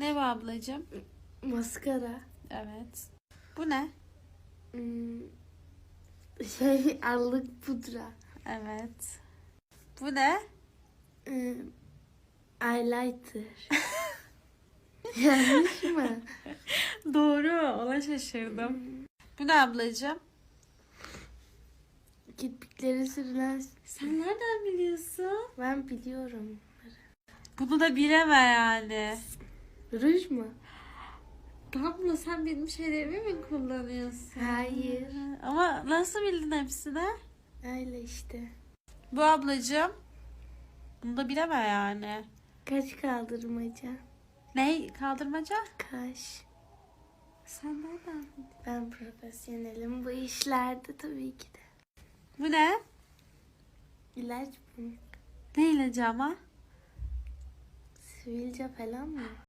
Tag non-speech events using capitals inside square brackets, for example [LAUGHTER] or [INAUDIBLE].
Ne bu ablacığım? Maskara. Evet. Bu ne? Hmm, [LAUGHS] Şey allık pudra. Evet. Bu ne? Hmm, Highlighter. [LAUGHS] Yanlış mı? Doğru. Ona şaşırdım. Bu ne ablacığım? Kirpikleri sürülen... Sen nereden biliyorsun? Ben biliyorum. Bunu da bileme yani. Ruj mu? Damla sen benim şeylerimi mi kullanıyorsun? Hayır. Ama nasıl bildin hepsini? Öyle işte. Bu ablacığım. Bunu da bileme yani. Kaç kaldırmaca? Ne? Kaldırmaca? Kaş. Sen nereden bildin? Ben profesyonelim bu işlerde tabii ki de. Bu ne? İlaç mı? Ne ilacı ama? Sivilce falan mı?